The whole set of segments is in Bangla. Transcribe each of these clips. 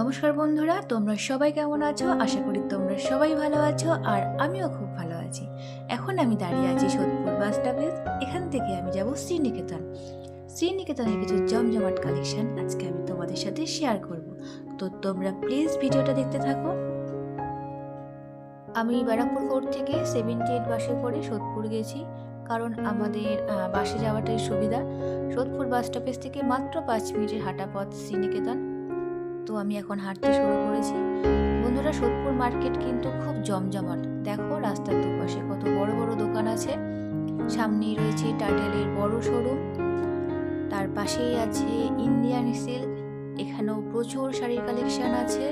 নমস্কার বন্ধুরা, তোমরা সবাই কেমন আছো? আশা করি তোমরা সবাই ভালো আছো আর আমিও খুব ভালো আছি। এখন আমি দাঁড়িয়ে আছি সোদপুর বাস স্টপেজ, এখান থেকে আমি যাব শ্রীনিকেতন। শ্রীনিকেতনের কিছু জমজমাট কালেকশন আজকে আমি তোমাদের সাথে শেয়ার করব। তো তোমরা প্লিজ ভিডিওটা দেখতে থাকো। আমি ব্যারাকপুর কোর্ট থেকে সেভেন্টি এইট বাসে করে সোদপুর গেছি, কারণ আমাদের বাসে যাওয়াটাই সুবিধা। সোদপুর বাস স্টপেজ থেকে মাত্র পাঁচ মিনিটের হাঁটা পথ শ্রীনিকেতন। তো আমি এখন হাঁটতে শুরু করেছি। বন্ধুরা, সোদপুর মার্কেট কিন্তু খুব জমজমাট। দেখো রাস্তার দুপাশে কত বড় বড় দোকান আছে। সামনেই রয়েছে টাটেলের বড় শোরুম। তার পাশেই আছে ইন্ডিয়ান সিল্ক। এখানেও প্রচুর শাড়ির কালেকশন আছে।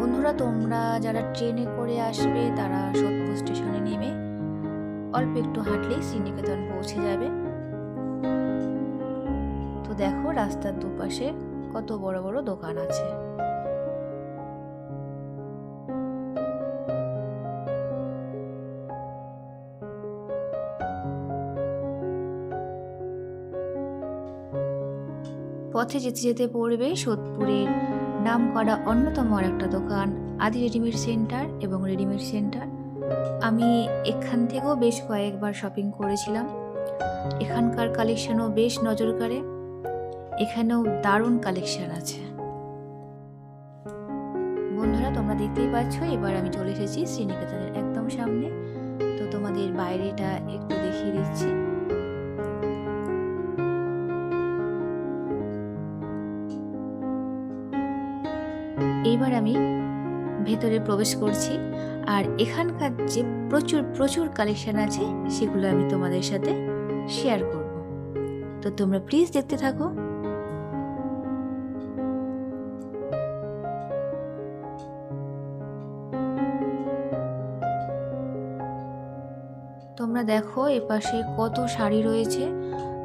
বন্ধুরা, তোমরা যারা ট্রেনে করে আসবে, তারা সোদপুর স্টেশনে নেমে অল্প একটু হাঁটলেই শ্রীনিকেতন পৌঁছে যাবে। তো দেখো রাস্তার দুপাশে কত বড় বড় দোকান আছে। পথে যেতে যেতে পড়বে সোদপুরের নাম করা অন্যতম আর একটা দোকান, আদি রেডিমেড সেন্টার এবং রেডিমেড সেন্টার। আমি এখান থেকেও বেশ কয়েকবার শপিং করেছিলাম। এখানকার কালেকশনও বেশ নজর কাড়ে। এখানেও দারুণ কালেকশন আছে। বন্ধুরা, তোমরা দেখতেই পাচ্ছ, এবার আমি চলে এসেছি শ্রীনিকেতনের একদম সামনে। তো তোমাদের বাইরেটা একটু দেখিয়ে দিচ্ছি। এইবার আমি ভেতরে প্রবেশ করছি, আর এখানকার যে প্রচুর প্রচুর কালেকশন আছে, সেগুলো আমি তোমাদের সাথে শেয়ার করব। তো তোমরা প্লিজ দেখতে থাকো। তোমরা দেখো এপাশে কত শাড়ি রয়েছে।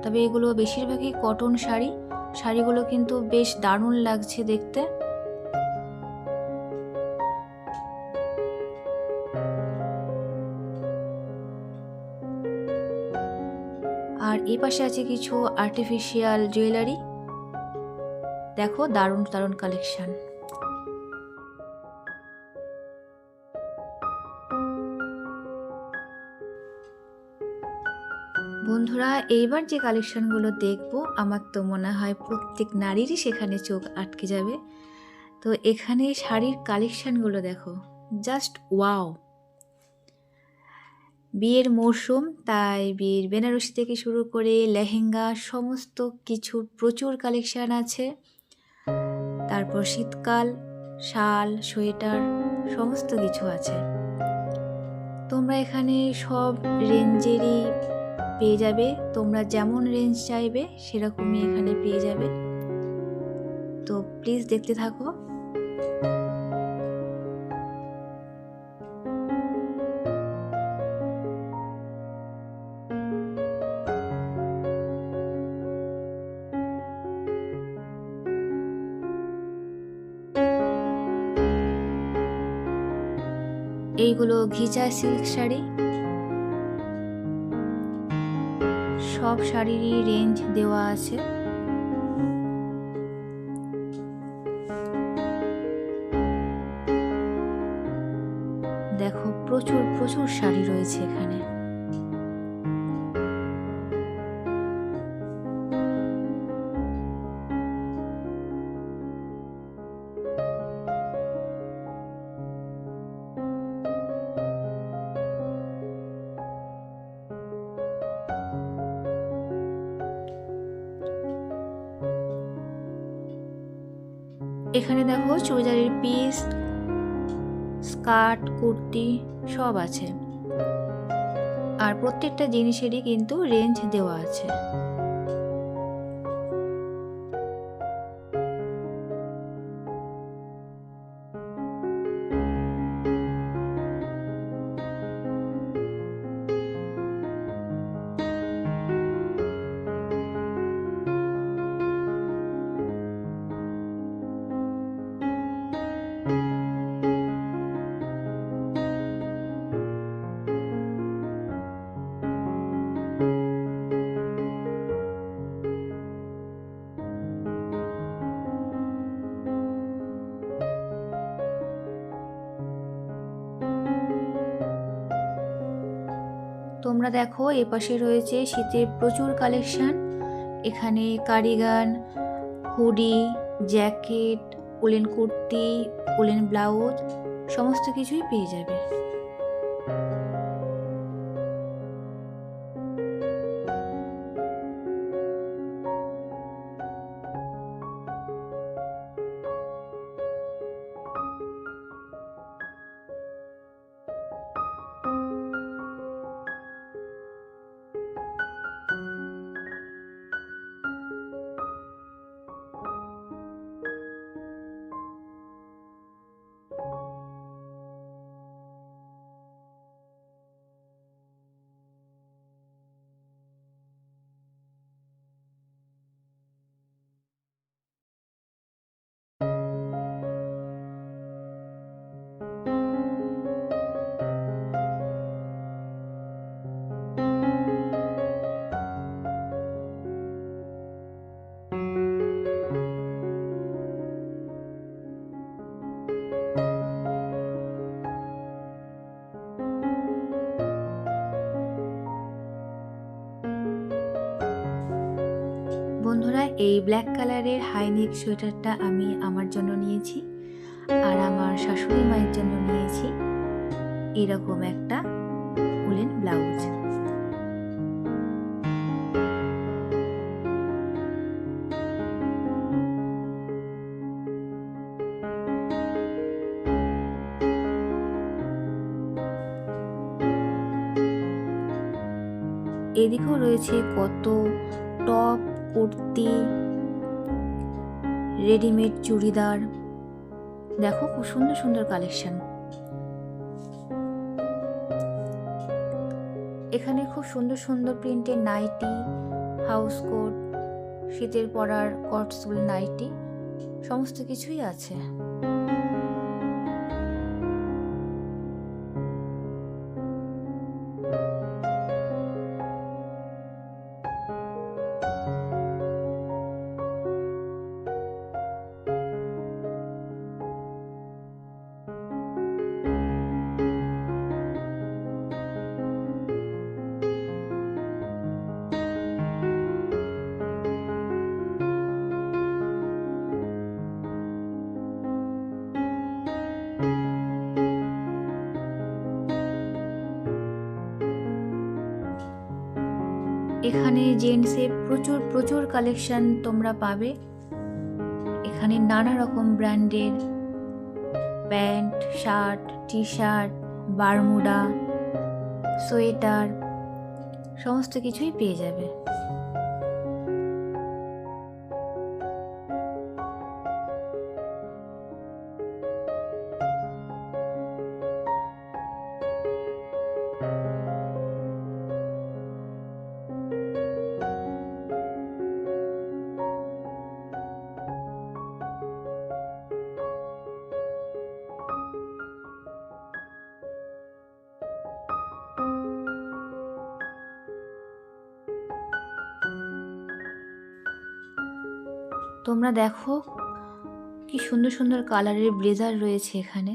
তবে এগুলো বেশিরভাগই কটন শাড়ি। শাড়িগুলো কিন্তু বেশ দারুণ লাগছে দেখতে। আর এই পাশে আছে কিছু আর্টিফিশিয়াল জুয়েলারি দেখো, দারুণ দারুণ কালেকশন বন্ধুরা এইবার যে কালেকশনগুলো দেখব, আমার তো মনে হয় প্রত্যেক নারীরই সেখানে চোখ আটকে যাবে। তো এখানে শাড়ির কালেকশনগুলো দেখো। জাস্ট ওয়াও বিয়ের মরশুম তাই বিয়ের বেনারসি থেকে শুরু করে লেহেঙ্গা, সমস্ত কিছু প্রচুর কালেকশান আছে। তারপর শীতকাল, শাল, সোয়েটার, সমস্ত কিছু আছে। তোমরা এখানে সব রেঞ্জেরই পেয়ে যাবে, তোমরা যেমন রেঞ্জ চাইবে, সেরকমই এখানে পেয়ে যাবে। তো প্লিজ দেখতে থাকো। এইগুলো ঘিচা সিল্ক শাড়ি। সব শাড়িরই রেঞ্জ দেওয়া আছে। এখানে দেখো চুড়িদারের পিস স্কার্ট কুর্তি সব আছে। আর প্রত্যেকটা জিনিসেরই কিন্তু রেঞ্জ দেওয়া আছে। তোমরা দেখো এপাশে রয়েছে শীতের প্রচুর কালেকশন। এখানে cardigan, hoodie, jacket, woollen kurti, woollen blouse, সমস্ত কিছুই পেয়ে যাবে। বন্ধুরা, এই ব্ল্যাক কালারের হাইনেক সোয়েটারটা আমি আমার জন্য নিয়েছি আর আমার শাশুড়ি মায়ের জন্য নিয়েছি এরকম একটা উলেন ব্লাউজ এদিকেও রয়েছে কত টপ কুর্তি রেডিমেড চুড়িদার। দেখো খুব সুন্দর সুন্দর কালেকশন এখানে খুব সুন্দর সুন্দর প্রিন্টের নাইটি হাউস কোট শীতের পরার কটসুল নাইটি সমস্ত কিছুই আছে। এখানে জেন্টসে প্রচুর প্রচুর কালেকশন তোমরা পাবে। এখানে নানা রকম ব্র্যান্ডের pant, shirt T shirt Bermuda, sweater, সমস্ত কিছুই পেয়ে যাবে। তোমরা দেখো কি সুন্দর সুন্দর কালারের ব্লেজার রয়েছে এখানে।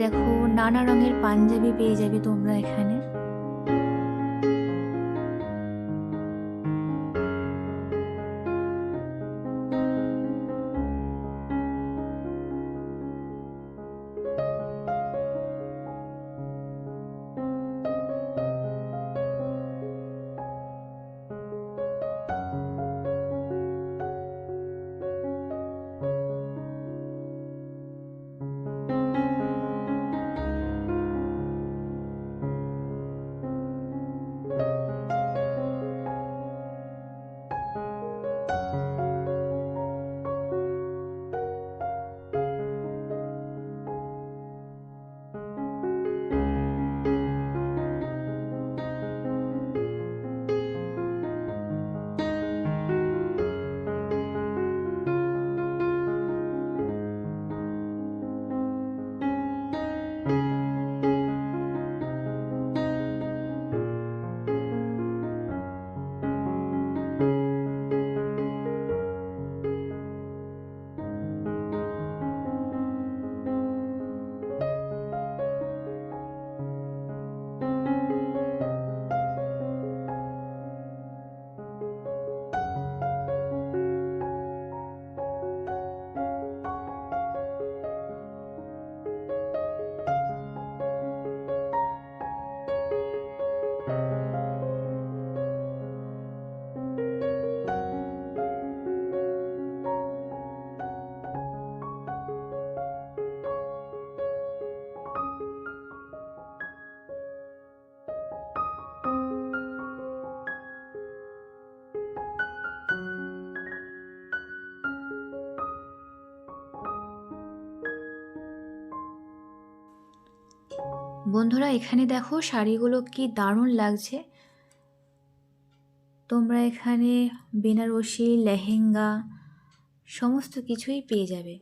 দেখো নানা রঙের পাঞ্জাবি পেয়ে যাবে তোমরা এখানে। বন্ধুরা এখানে দেখো শাড়িগুলো কি দারুণ লাগছে। তোমরা এখানে বেনারসি লেহেঙ্গা সমস্ত কিছুই পেয়ে যাবে।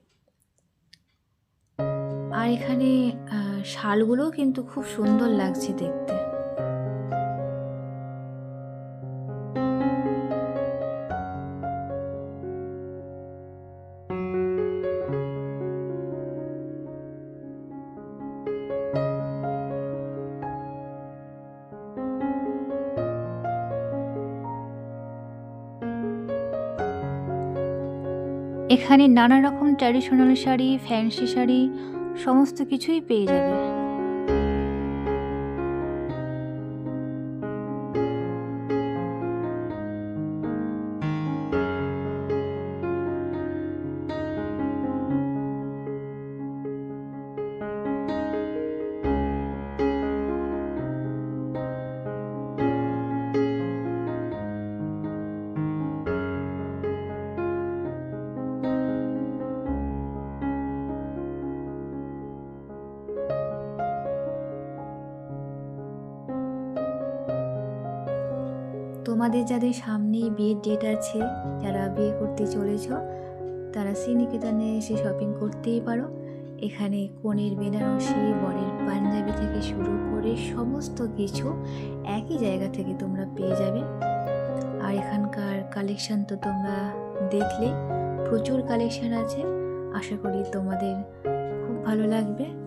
আর এখানে আহ, শালগুলোও কিন্তু খুব সুন্দর লাগছে দেখতে। এখানে নানা রকম ট্র্যাডিশনাল শাড়ি ফ্যান্সি শাড়ি সমস্ত কিছুই পেয়ে যাবে। তোমাদের যাদের সামনে বিয়ের ডেট আছে, যারা বিয়ে করতে চলেছ, তারা শ্রীনিকেতনে এসে শপিং করতেই পারো। এখানে কনের বেনারসি, বরের পাঞ্জাবি থেকে শুরু করে সমস্ত কিছু একই জায়গা থেকে তোমরা পেয়ে যাবে। আর এখানকার কালেকশন তো তোমরা দেখলে, প্রচুর কালেকশন আছে। আশা করি তোমাদের খুব ভালো লাগবে।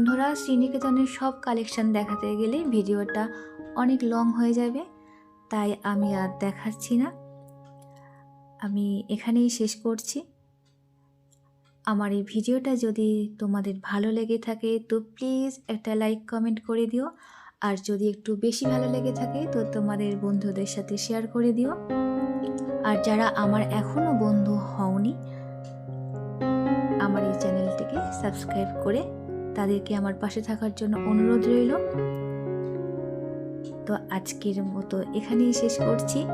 বন্ধুরা শ্রীনিকেতনের সব কালেকশন দেখাতে গেলে ভিডিওটা অনেক লং হয়ে যাবে, তাই আমি আর দেখাচ্ছি না। আমি এখানেই শেষ করছি। আমার এই ভিডিওটা যদি তোমাদের ভালো লেগে থাকে, তো প্লিজ একটা লাইক কমেন্ট করে দিও। আর যদি একটু বেশি ভালো লেগে থাকে, তো তোমাদের বন্ধুদের সাথে শেয়ার করে দিও। আর যারা আমার এখনও বন্ধু হওনি, আমার এই চ্যানেলটিকে সাবস্ক্রাইব করে তাদেরকে আমার পাশে থাকার জন্য অনুরোধ রইল। তো আজকের মতো এখানেই শেষ করছি।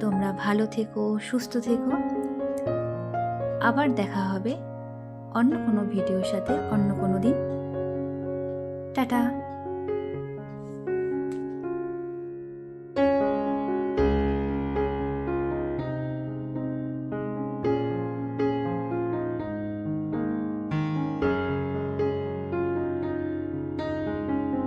তোমরা ভালো থেকো, সুস্থ থেকো। আবার দেখা হবে অন্য কোনো ভিডিওর সাথে অন্য কোনো দিন। টাটা।